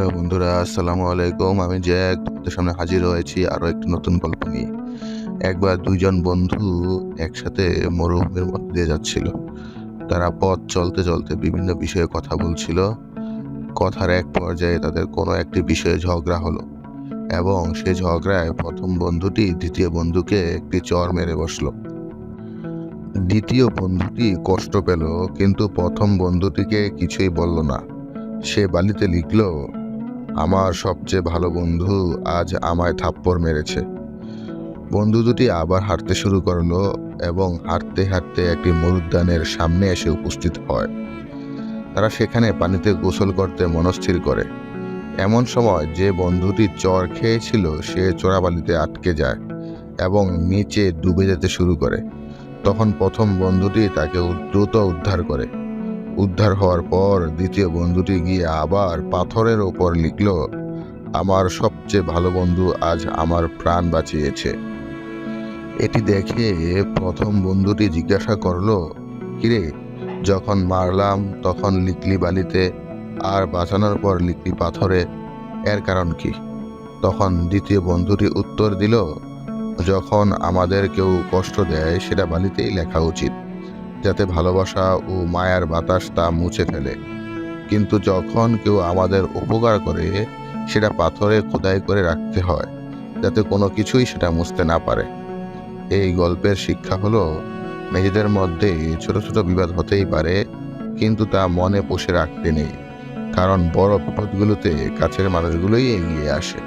Hello বন্ধুরা, আসসালামু আলাইকুম। আমি জ্যাক, তোমাদের সামনে হাজির হয়েছি আরও একটি নতুন গল্প নিয়ে। একবার দুইজন বন্ধু একসাথে মরুভূমির মধ্যে দিয়ে যাচ্ছিল। তারা পথ চলতে চলতে বিভিন্ন বিষয়ে কথা বলছিল। কথার এক পর্যায়ে তাদের কোনো একটি বিষয়ে ঝগড়া হলো এবং সে ঝগড়ায় প্রথম বন্ধুটি দ্বিতীয় বন্ধুকে একটি চর মেরে বসল। দ্বিতীয় বন্ধুটি কষ্ট পেল, কিন্তু প্রথম বন্ধুটিকে কিছুই বলল না। সে বালিতে লিখল আমার সবচেয়ে ভালো বন্ধু আজ আমায় থাপ্পড় মেরেছে। বন্ধু দুটি আবার হাঁটতে শুরু করল এবং হাঁটতে হাঁটতে একটি মরুদ্যানের সামনে এসে উপস্থিত হয়। তারা সেখানে পানিতে গোসল করতে মনস্থির করে। এমন সময় যে বন্ধুটি চর খেয়েছিল, সে চোরাবালিতে আটকে যায় এবং নিচে ডুবে যেতে শুরু করে। তখন প্রথম বন্ধুটি তাকে দ্রুত উদ্ধার করে। উদ্ধার হওয়ার পর দ্বিতীয় বন্ধুটি গিয়ে আবার পাথরের ওপর লিখল, আমার সবচেয়ে ভালো বন্ধু আজ আমার প্রাণ বাঁচিয়েছে। এটি দেখে প্রথম বন্ধুটি জিজ্ঞাসা করল, কিরে, যখন মারলাম তখন লিখলি বালিতে, আর বাঁচানোর পর লিখলি পাথরে, এর কারণ কি? তখন দ্বিতীয় বন্ধুটি উত্তর দিল, যখন আমাদের কেউ কষ্ট দেয় সেটা বালিতেই লেখা উচিত। যাতে ভালোবাসা ও মায়ার বাতাস তা মুছে ফেলে। কিন্তু যখন কেউ আমাদের উপকার করে, সেটা পাথরে খোদাই করে রাখতে হয়, যাতে কোনো কিছুই সেটা মুছতে না পারে। এই গল্পের শিক্ষা হলো নিজেদের মধ্যে ছোট ছোট বিবাদ হতেই পারে, কিন্তু তা মনে পুষে রাখতে নেই। কারণ বড় বিপদগুলোতে কাছের মানুষগুলোই এগিয়ে আসে।